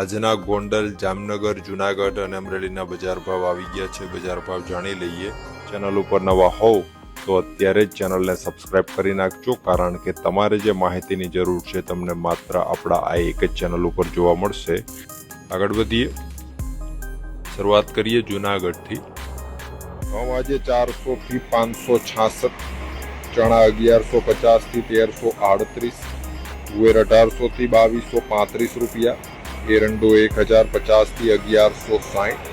આજના ગોંડલ, જામનગર, જુનાગઢ અને અમરેલીના બજાર ભાવ આવી ગયા છે. બજાર ભાવ જાણી લઈએ. ચેનલ ઉપર નવા હોવ તો અત્યારે જ ચેનલને સબસ્ક્રાઇબ કરી નાખજો, કારણ કે તમારે જે માહિતીની જરૂર છે તમને માત્ર આપણા આ એક જ ચેનલ ઉપર જોવા મળશે. આગળ વધીએ. શરૂઆત કરીએ જુનાગઢથી. ઘઉં આજે ચારસોથી પાંચસો છાસઠ, ચણા અગિયારસો પચાસથી તેરસો આડત્રીસ તુવેર અઢારસોથી બાવીસો પાંત્રીસ રૂપિયા એરંડો એક હજાર પચાસથી અગિયારસો સાઠ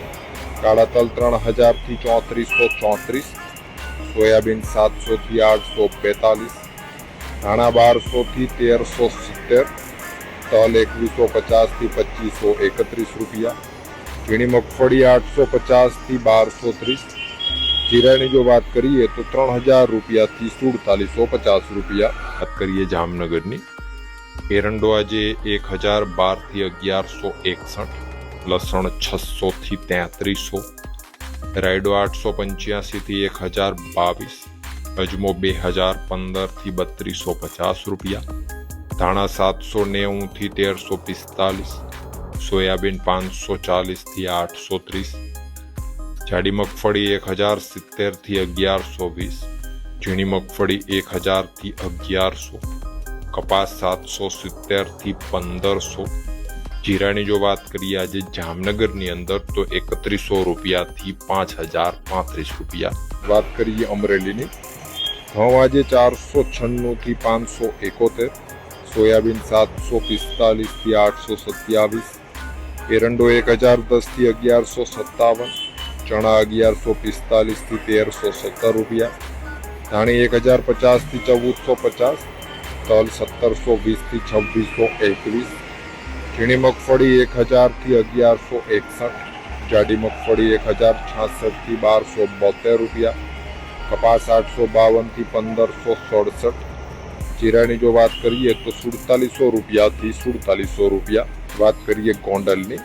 કાળા તલ ત્રણ હજારથી ચોત્રીસો ચોત્રીસ સોયાબીન સાતસો થી આઠસો બેતાલીસ ધાણા બારસો થી તેરસો સિત્તેર તલ એકવીસો પચાસથી પચીસો એકત્રીસ રૂપિયા ઝીણી મગફળી આઠસો પચાસથી બારસો ત્રીસ જીરાની જો વાત કરીએ તો ત્રણ હજાર રૂપિયાથી સુડતાલીસો પચાસ રૂપિયા વાત કરીએ જામનગરની એરંડો આજે એક હજાર બારથી અગિયારસો એકસઠ, લસણ છસોથી તેત્રીસો, રાયડો આઠસો પંચ્યાસીથી એક હજાર બાવીસ, અજમો બે હજાર પંદરથી બત્રીસો પચાસ રૂપિયા, ધાણા સાતસો નેવુંથી તેરસો પિસ્તાલીસ, સોયાબીન પાંચસો ચાલીસથી આઠસો ત્રીસ, જાડી મગફળી એક હજાર સિત્તેરથી અગિયારસો વીસ, ઝીણી મગફળી એક હજારથી અગિયારસો કપાસ સાતસો સિત્તેરથી પંદરસો. જીરાની જો વાત કરીએ આજે જામનગરની અંદર, તો એકત્રીસો રૂપિયાથી પાંચ હજાર પાંત્રીસ રૂપિયા. વાત કરીએ અમરેલીની. ઘઉં આજે ચારસો છન્નુંથી પાંચસો એકોતેર. સોયાબીન સાતસો પિસ્તાલીસથી આઠસો સત્યાવીસ. એરંડો એક હજાર દસથી અગિયારસો સત્તાવન. ચણા અગિયારસો પિસ્તાલીસથી તેરસો સત્તર રૂપિયા. ધાણી એક હજાર પચાસથી ચૌદસો પચાસ. તલ સત્તરસો વીસથી છવ્વીસો એકવીસ ઝીણી મગફળી એક હજારથી અગિયારસો એકસઠ જાડી મગફળી એક હજાર છાસઠથી બારસો બોતેર રૂપિયા કપાસ આઠસો બાવનથી પંદરસો સડસઠ જીરાની જો વાત કરીએ તો સુડતાલીસો રૂપિયાથી સુડતાલીસો રૂપિયા વાત કરીએ ગોંડલની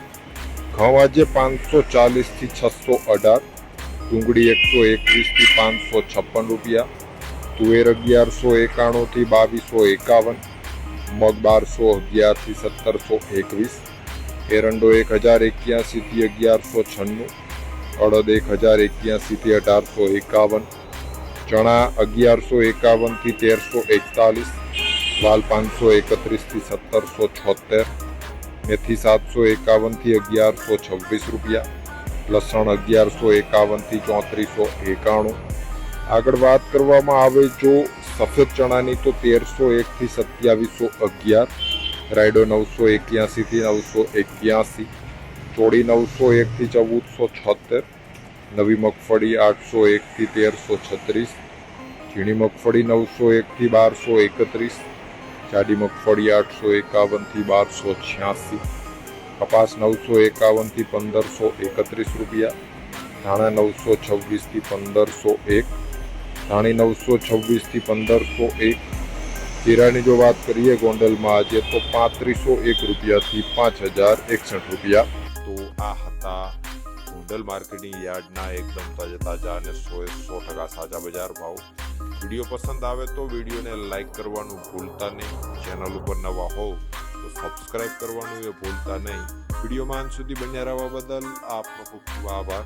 ઘઉં આજે પાંચસો ચાલીસથી છસો અઢાર ડુંગળી એકસો એકવીસથી પાંચસો છપ્પન રૂપિયા તુવેર અગિયારસો એકાણુંથી બાવીસો એકાવન મગ બારસો અગિયારથી સત્તરસો એકવીસ, એરંડો એક હજાર એક્યાસીથી અગિયારસો છન્નું, અડદ એક હજાર એક્યાસીથી અઢારસો એકાવન, ચણા અગિયારસો એકાવનથી તેરસો એકતાલીસ લાલ પાંચસો એકત્રીસથી સત્તરસો છોતેર મેથી સાતસો એકાવનથી અગિયારસો છવ્વીસ રૂપિયા, લસણ અગિયારસો એકાવનથી ચોત્રીસો એકાણું આગળ વાત કરવામાં આવે જો સફેદ ચણાની તો તેરસો એકથી સત્યાવીસો અગિયાર, રાયડો નવસો એક્યાસીથી નવસો એક્યાસી, ચોળી નવસો એકથી ચૌદસો છોતેર, નવી મગફળી આઠસો એકથી તેરસો છત્રીસ, ઝીણી મગફળી નવસો એકથી બારસો એકત્રીસ, જાડી મગફળી આઠસો એકાવનથી બારસો છ્યાસી, કપાસ નવસો એકાવનથી પંદરસો એકત્રીસ રૂપિયા, ધાણા નવસો છવ્વીસથી પંદરસો એક ધાણી નવસો છવ્વીસથી પંદરસો એક. જીરાની જો વાત કરીએ ગોંડલમાં આજે તો પાંત્રીસો એક રૂપિયાથી પાંચ હજાર એકસઠ રૂપિયા. તો આ હતા ગોંડલ માર્કેટિંગ યાર્ડના એકદમ તાજા તાજા અને સો સો ટકા સાજા બજાર ભાવ. વીડિયો પસંદ આવે તો વિડીયોને લાઈક કરવાનું ભૂલતા નહીં. ચેનલ ઉપર નવા હોવ તો સબસ્ક્રાઇબ કરવાનું એ ભૂલતા નહીં. વિડીયોમાં અંત સુધી બન્યા રહેવા બદલ આપનો ખૂબ ખૂબ આભાર.